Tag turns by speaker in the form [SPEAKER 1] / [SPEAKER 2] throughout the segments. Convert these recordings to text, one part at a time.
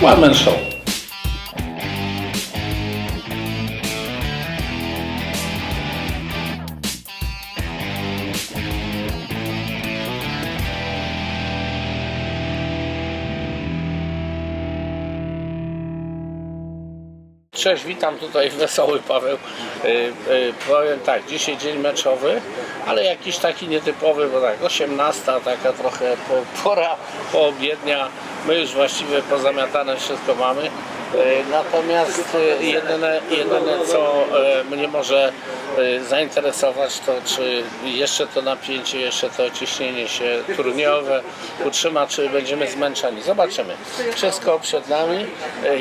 [SPEAKER 1] 关门手。Cześć, witam tutaj Wesoły Paweł. Y, y, powiem tak, dzisiaj dzień meczowy, ale jakiś taki nietypowy, bo tak 18, taka trochę po, pora poobiednia. My już właściwie pozamiatane wszystko mamy. Y, Natomiast y, jedyne, jedyne co y, mnie może zainteresować to czy jeszcze to napięcie, jeszcze to ciśnienie się turniowe utrzyma, czy będziemy zmęczeni. Zobaczymy. Wszystko przed nami.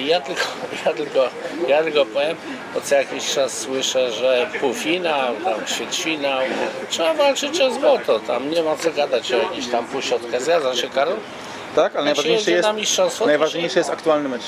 [SPEAKER 1] Ja tylko, ja tylko, ja tylko powiem, bo co jakiś czas słyszę, że półfinał, tam ćwierćfinał, trzeba walczyć o złoto, tam nie ma co gadać o jakiejś tam półśrodkę. Zgadza się Karol?
[SPEAKER 2] Tak, ale
[SPEAKER 1] jedzie
[SPEAKER 2] jest,
[SPEAKER 1] na mistrzostwo, to
[SPEAKER 2] najważniejszy
[SPEAKER 1] się-
[SPEAKER 2] jest aktualny mecz.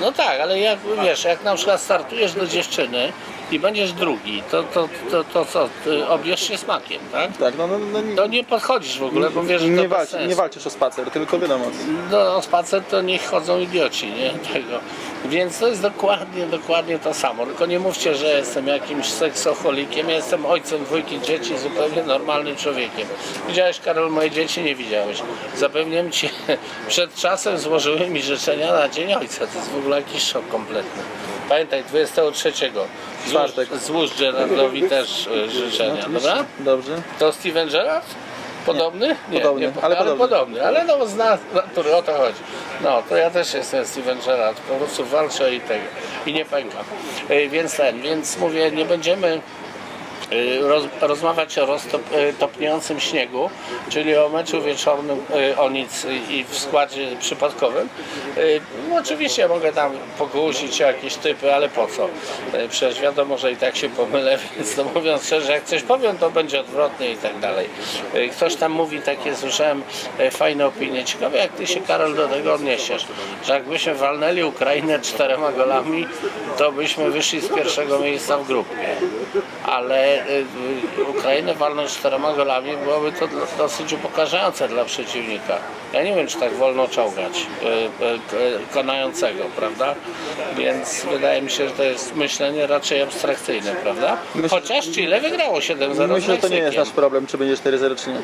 [SPEAKER 1] No tak, ale jak wiesz, jak na przykład startujesz do dziewczyny i będziesz drugi, to, to, to, to co, ty obierz się smakiem, tak?
[SPEAKER 2] Tak, no, no, no nie,
[SPEAKER 1] To nie podchodzisz w ogóle, bo wiesz, że to
[SPEAKER 2] nie,
[SPEAKER 1] bez
[SPEAKER 2] walcz,
[SPEAKER 1] sensu.
[SPEAKER 2] nie walczysz o spacer, tylko wiadomo.
[SPEAKER 1] No, o spacer to niech chodzą idioci, nie? Tego. Więc to jest dokładnie, dokładnie to samo. Tylko nie mówcie, że jestem jakimś seksoholikiem. Ja jestem ojcem dwójki dzieci, zupełnie normalnym człowiekiem. Widziałeś, Karol, moje dzieci? Nie widziałeś. Zapewniam Ci, przed czasem złożyły mi życzenia na Dzień Ojca. To jest w ogóle jakiś szok kompletny. Pamiętaj, 23. Złóż,
[SPEAKER 2] Czwartek.
[SPEAKER 1] złóż Gerardowi też e, życzenia, dobra?
[SPEAKER 2] Dobrze.
[SPEAKER 1] To Steven Gerrard? Podobny? Nie,
[SPEAKER 2] Podobny,
[SPEAKER 1] po-
[SPEAKER 2] ale podobny.
[SPEAKER 1] podobny. Ale no zna natury, o to chodzi. No, to ja też jestem Steven Gerrard, po prostu walczę i tego. I nie pękam. Y, Więc ten, więc mówię, nie będziemy roz, rozmawiać o roztopniającym śniegu, czyli o meczu wieczornym y, o nic y, i w składzie przypadkowym. Y, No, oczywiście mogę tam pogłosić jakieś typy, ale po co? Y, Przecież wiadomo, że i tak się pomylę, więc no mówiąc szczerze, jak coś powiem, to będzie odwrotnie i tak dalej. Y, Ktoś tam mówi takie, słyszałem y, fajne opinie. Ciekawe jak ty się Karol do tego odniesiesz, że jakbyśmy walnęli Ukrainę czterema golami, to byśmy wyszli z pierwszego miejsca w grupie ale y, y, Ukrainę walnąć czterema golami byłoby to dosyć upokarzające dla przeciwnika. Ja nie wiem, czy tak wolno czołgać y, k- konającego, prawda? Więc wydaje mi się, że to jest myślenie raczej abstrakcyjne, prawda? Chociaż Chile wygrało 7-0
[SPEAKER 2] Myślę, że to nie jest nasz problem, czy będzie 4-0 czy nie.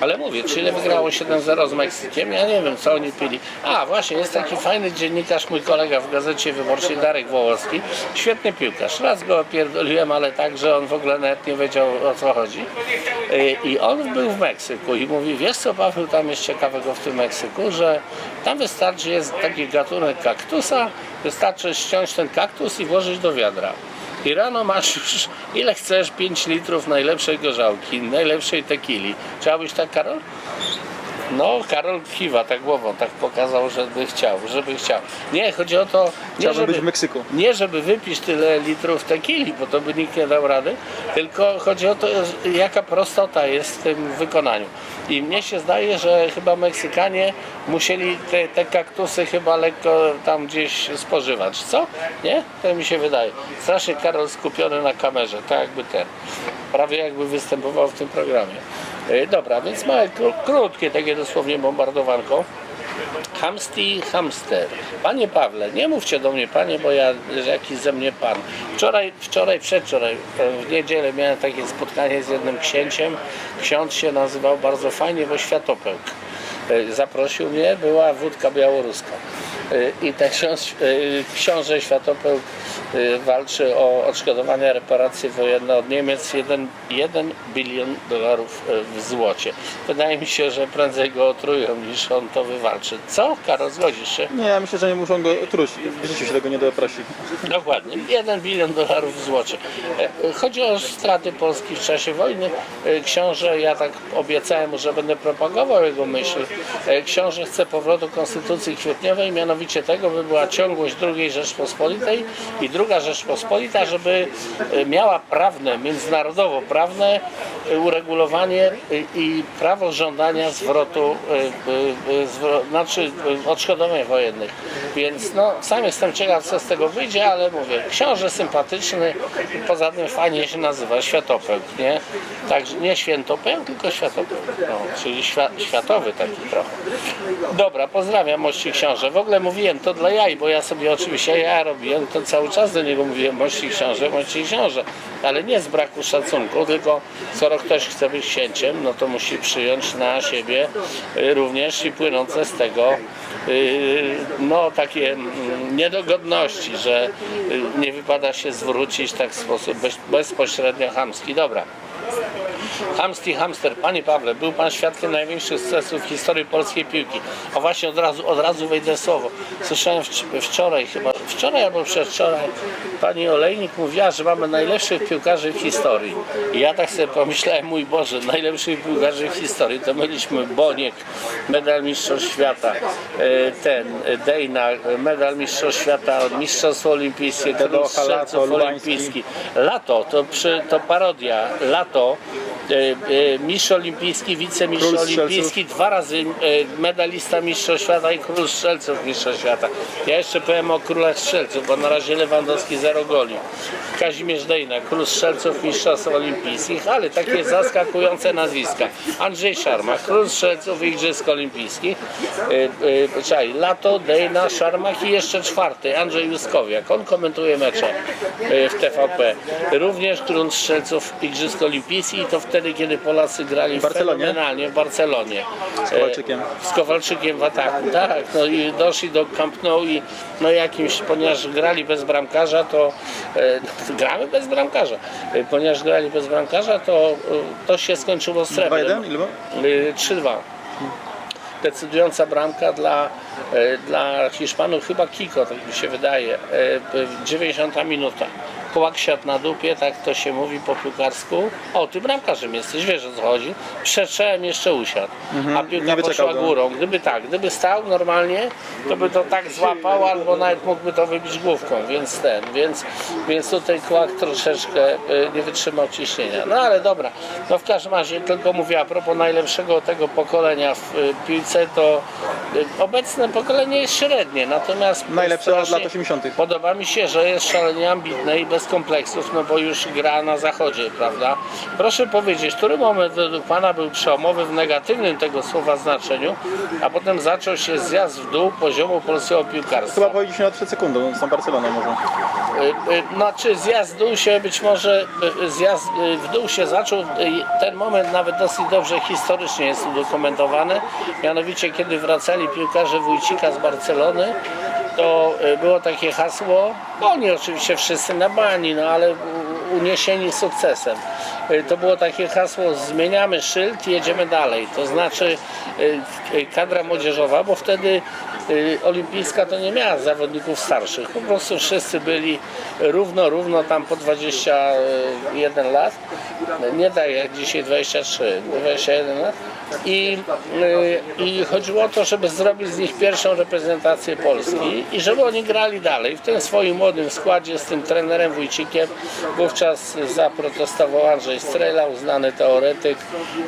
[SPEAKER 1] Ale mówię, Chile wygrało 7-0 z Meksykiem, ja nie wiem co oni pili. A właśnie, jest taki fajny dziennikarz, mój kolega w Gazecie Wyborczej, Darek Wołowski. Świetny piłkarz. Raz go opierdoliłem, ale tak, że on w ogóle nawet nie wiedział o co chodzi. Y, I on był w Meksyku i mówi, wiesz co Paweł, tam jest ciekawego w tym Meksyku, że tam wystarczy, jest taki gatunek kaktusa, wystarczy ściąć ten kaktus i włożyć do wiadra. I rano masz już ile chcesz 5 litrów najlepszej gorzałki, najlepszej tequili. Chciałbyś tak, Karol? No, Karol kiwa tak głową, tak pokazał, żeby chciał, żeby chciał. Nie, chodzi o to, nie
[SPEAKER 2] Chciałbym
[SPEAKER 1] żeby,
[SPEAKER 2] być w Meksyku.
[SPEAKER 1] nie żeby wypić tyle litrów tequili, bo to by nikt nie dał rady, tylko chodzi o to, jaka prostota jest w tym wykonaniu. I mnie się zdaje, że chyba Meksykanie musieli te, te kaktusy chyba lekko tam gdzieś spożywać. Co? Nie? To mi się wydaje. Strasznie Karol skupiony na kamerze, tak jakby ten. Prawie jakby występował w tym programie. E, Dobra, więc małe, kró- krótkie, takie dosłownie bombardowanko. Hamsti Hamster. Panie Pawle, nie mówcie do mnie panie, bo ja że jakiś ze mnie pan. Wczoraj, wczoraj, przedwczoraj, e, w niedzielę miałem takie spotkanie z jednym księciem. Ksiądz się nazywał bardzo fajnie, bo Światopełk. E, Zaprosił mnie, była wódka białoruska. E, I ten ksiądz, e, książę Światopełk e, walczy o odszkodowania, reparacje wojenne od Niemiec 1, 1 bilion dolarów w złocie. Wydaje mi się, że prędzej go otrują niż on to wywalczy. Co? Karol, zgodzisz się?
[SPEAKER 2] Nie, ja myślę, że nie muszą go truć. W życiu się tego nie doprosi.
[SPEAKER 1] Dokładnie. 1 bilion dolarów w złocie. Chodzi o straty Polski w czasie wojny. Książę, ja tak obiecałem mu, że będę propagował jego myśl. Książę chce powrotu Konstytucji Kwietniowej, mianowicie tego, by była ciągłość II Rzeczpospolitej i druga Rzeczpospolita, żeby e, miała prawne, międzynarodowo prawne e, uregulowanie e, i prawo żądania zwrotu, zwro, znaczy odszkodowań wojennych. Więc no, sam jestem ciekaw, co z tego wyjdzie, ale mówię, książę sympatyczny, poza tym fajnie się nazywa Światopełk, nie? Także nie Świętopełk, tylko Światopełk, no, czyli świa, światowy taki trochę. Dobra, pozdrawiam mości książę. W ogóle mówiłem to dla jaj, bo ja sobie oczywiście ja robiłem, to cały czas do niego mówiłem mości książę, mości książę, ale nie z braku szacunku, tylko skoro ktoś chce być księciem, no to musi przyjąć na siebie y, również i płynące z tego y, no takie mm, niedogodności, że y, nie wypada się zwrócić tak w sposób bez, bezpośrednio chamski. Dobra. Hamsti Hamster, Panie Pawle, był Pan świadkiem największych sukcesów w historii polskiej piłki. A właśnie od razu, od razu wejdę słowo. Słyszałem wcz- wczoraj, chyba wczoraj albo przedwczoraj, Pani Olejnik mówiła, że mamy najlepszych piłkarzy w historii. I ja tak sobie pomyślałem, mój Boże, najlepszych piłkarzy w historii to mieliśmy Boniek, medal Mistrzostw Świata, e, ten, e, Dejna, medal Mistrzostw Świata, Mistrzostwo Olimpijskie, Król Strzelców. Olimpijski. Lato, to, przy, to parodia. Lato, mistrz olimpijski, wicemistrz
[SPEAKER 2] Król strzelców.
[SPEAKER 1] olimpijski, dwa razy e, medalista mistrzostw świata i król strzelców mistrzostw świata. Ja jeszcze powiem o królach strzelców, bo na razie Lewandowski zero goli. Kazimierz Dejna, król strzelców mistrzostw olimpijskich, ale takie zaskakujące nazwiska. Andrzej Szarma, król strzelców igrzysk olimpijskich. E, e, czekaj, Lato, Dejna, Szarmach i jeszcze czwarty, Andrzej Juskowiak. On komentuje mecze e, w TVP. Również król strzelców igrzysk olimpijskich i to wtedy, kiedy Polacy grali
[SPEAKER 2] W Barcelonie?
[SPEAKER 1] fenomenalnie w Barcelonie.
[SPEAKER 2] Z Kowalczykiem.
[SPEAKER 1] E, Z Kowalczykiem w ataku, tak. No i doszli do Camp Nou i no jakimś, ponieważ grali bez bramkarza, to e, gramy bez bramkarza. E, ponieważ grali bez bramkarza, to, e, to się skończyło srebrem.
[SPEAKER 2] 2-1? Ile było?
[SPEAKER 1] Y, 3-2. Decydująca bramka dla, e, dla Hiszpanów, chyba Kiko, tak mi się wydaje. E, w 90 minuta. Kołak siadł na dupie, tak to się mówi po piłkarsku. O, ty bramkarzem jesteś, wiesz o co chodzi. Przeczałem jeszcze usiadł, a piłka
[SPEAKER 2] Mhm. nie wyczekał
[SPEAKER 1] poszła
[SPEAKER 2] go.
[SPEAKER 1] górą. Gdyby tak, gdyby stał normalnie, to by to tak złapał, albo nawet mógłby to wybić główką, więc ten, więc, więc tutaj Kłak troszeczkę e, nie wytrzymał ciśnienia. No ale dobra, no w każdym razie tylko mówię a propos najlepszego tego pokolenia w e, piłce, to e, obecne pokolenie jest średnie, natomiast
[SPEAKER 2] Najlepsze od lat
[SPEAKER 1] strasznie
[SPEAKER 2] 80.
[SPEAKER 1] Podoba mi się, że jest szalenie ambitne i bez kompleksów, no bo już gra na zachodzie, prawda? Proszę powiedzieć, który moment według Pana był przełomowy w negatywnym tego słowa znaczeniu, a potem zaczął się zjazd w dół poziomu polskiego piłkarstwa?
[SPEAKER 2] Chyba powiedzieliśmy na 3 sekundy, no, z tą Barceloną może.
[SPEAKER 1] Y, y, Znaczy zjazd w dół się być może, y, zjazd w dół się zaczął, ten moment nawet dosyć dobrze historycznie jest udokumentowany, mianowicie kiedy wracali piłkarze Wójcika z Barcelony, to y, było takie hasło, oni oczywiście wszyscy na bani, no ale uniesieni sukcesem. Y, To było takie hasło, zmieniamy szyld, jedziemy dalej, to znaczy y, kadra młodzieżowa, bo wtedy olimpijska to nie miała zawodników starszych, po prostu wszyscy byli równo, równo tam po 21 lat, nie tak jak dzisiaj 23, 21 lat. I, y, i chodziło o to, żeby zrobić z nich pierwszą reprezentację Polski i żeby oni grali dalej w tym swoim młodym składzie z tym trenerem Wójcikiem, wówczas zaprotestował Andrzej Strela, uznany teoretyk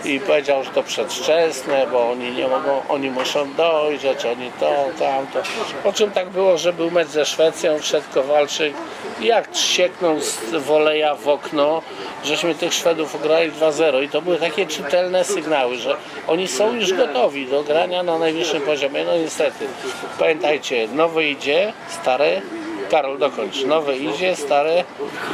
[SPEAKER 1] i powiedział, że to przedwczesne, bo oni nie mogą, oni muszą dojrzeć, oni to, tamto. Po czym tak było, że był mecz ze Szwecją, wszedł Kowalczyk jak sieknął z woleja w okno, żeśmy tych Szwedów ugrali 2-0 i to były takie czytelne sygnały, że oni są już gotowi do grania na najwyższym poziomie. No niestety, pamiętajcie, nowe idzie, stare, Karol dokończ, nowe idzie, stare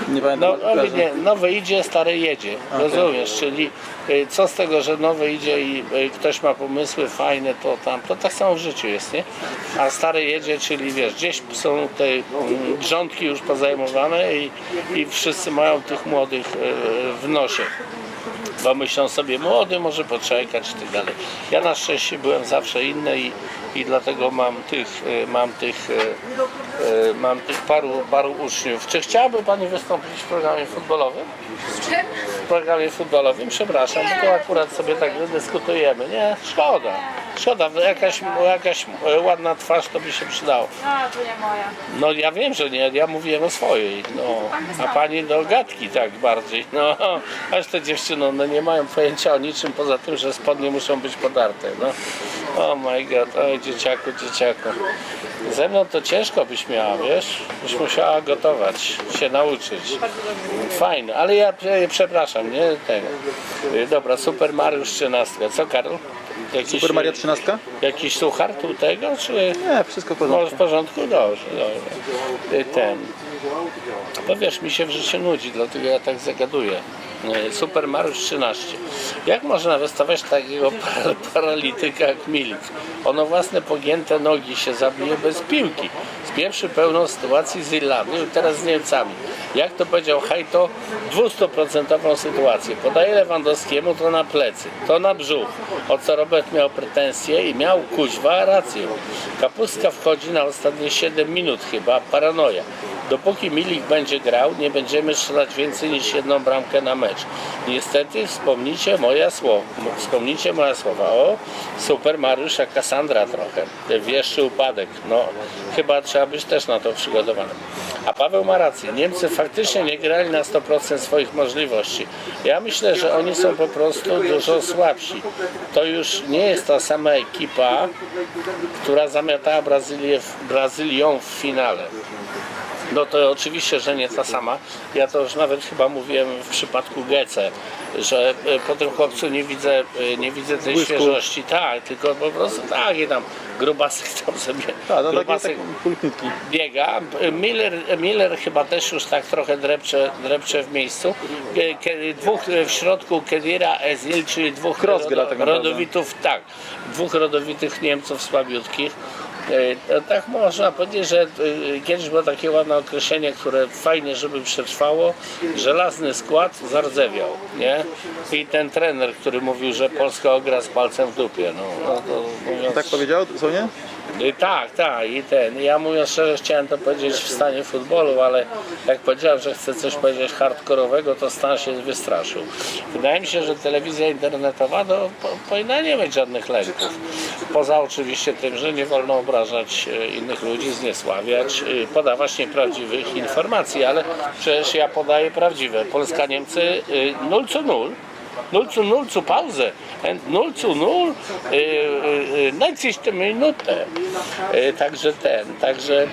[SPEAKER 2] Nie pamiętam.
[SPEAKER 1] no,
[SPEAKER 2] kojarzę.
[SPEAKER 1] nie, nowe idzie, stare jedzie. Rozumiesz? Czyli y, co z tego, że nowe idzie i y, ktoś ma pomysły fajne, to tam, to tak samo w życiu jest, nie? A stare jedzie, czyli wiesz, gdzieś są te mm, grządki już pozajmowane i, i wszyscy mają tych młodych y, w nosie bo myślą sobie młody, może poczekać i tak dalej. Ja na szczęście byłem zawsze inny i, i dlatego mam tych, e, mam tych, e, e, mam tych paru, paru uczniów. Czy chciałaby Pani wystąpić w programie futbolowym? W programie futbolowym, przepraszam, to akurat sobie tak dyskutujemy. Nie, szkoda. Szkoda, jakaś, jakaś e, ładna twarz to by się przydało.
[SPEAKER 3] A, to nie moja.
[SPEAKER 1] No ja wiem, że nie, ja mówiłem o swojej, no, a pani do gadki tak bardziej, no, aż te dziewczyny, no nie mają pojęcia o niczym poza tym, że spodnie muszą być podarte, no. Oh my god, oj dzieciaku, dzieciaku. Ze mną to ciężko byś miała, wiesz, byś musiała gotować, się nauczyć. Fajne, ale ja e, przepraszam, nie tego. Dobra, Super Mariusz 13, co Karol? Jakiś,
[SPEAKER 2] Super Mario 13?
[SPEAKER 1] Jakiś suchar tu tego, czy...
[SPEAKER 2] Nie, wszystko w
[SPEAKER 1] Może
[SPEAKER 2] porządku.
[SPEAKER 1] w porządku? Dobrze, dobrze. Bo wiesz, mi się w życiu nudzi, dlatego ja tak zagaduję. Y, Super Mario 13. Jak można wystawiać takiego para- paralityka jak Milik? On o własne pogięte nogi się zabije bez piłki. Spieprzy pełną sytuację z Irlandią teraz z Niemcami. Jak to powiedział Hajto, 200% sytuację. Podaje Lewandowskiemu to na plecy, to na brzuch. O co Robert miał pretensje i miał kuźwa rację. Kapustka wchodzi na ostatnie 7 minut chyba, paranoja. Dopóki Milik będzie grał, nie będziemy strzelać więcej niż jedną bramkę na mecz. Niestety wspomnijcie moje słowa. Wspomnijcie moje słowa. O, super Mariusz, jak Kassandra trochę. Wieszczy upadek. No, chyba trzeba być też na to przygotowany. A Paweł ma rację. Niemcy faktycznie nie grali na 100% swoich możliwości. Ja myślę, że oni są po prostu dużo słabsi. To już nie jest ta sama ekipa, która zamiatała Brazylię, Brazylią w finale. No to oczywiście, że nie ta sama. Ja to już nawet chyba mówiłem w przypadku Gece, że e, po tym chłopcu nie widzę, e, nie widzę tej
[SPEAKER 2] Błysku.
[SPEAKER 1] świeżości. Tak, tylko po prostu tak, i tam grubasek tam sobie,
[SPEAKER 2] A, no
[SPEAKER 1] grubasek
[SPEAKER 2] taki
[SPEAKER 1] biega. Miller, Miller chyba też już tak trochę drepcze, drepcze w miejscu. E, Dwóch w środku Kedira, Ezil, czyli dwóch
[SPEAKER 2] Cross gra tak naprawdę.
[SPEAKER 1] rodowitów, tak, dwóch rodowitych Niemców słabiutkich. E, Tak można powiedzieć, że e, kiedyś było takie ładne określenie, które fajnie, żeby przetrwało. Żelazny skład zardzewiał, nie? I ten trener, który mówił, że Polska ogra z palcem w dupie. No, no to mówiąc,
[SPEAKER 2] Tak powiedział, co nie?
[SPEAKER 1] I tak, tak, i ten. Ja mówiąc szczerze, chciałem to powiedzieć w stanie futbolu, ale jak powiedziałem, że chcę coś powiedzieć hardkorowego, to stan się wystraszył. Wydaje mi się, że telewizja internetowa no, po, powinna nie mieć żadnych lęków. Poza oczywiście tym, że nie wolno obrażać e, innych ludzi, zniesławiać, e, podawać nieprawdziwych informacji, ale przecież ja podaję prawdziwe. Polska-Niemcy 0 co 0. 0 zu 0 zu Pause. Und 0 zu 0 e, e, e, 90 Minute. E, Także ten, także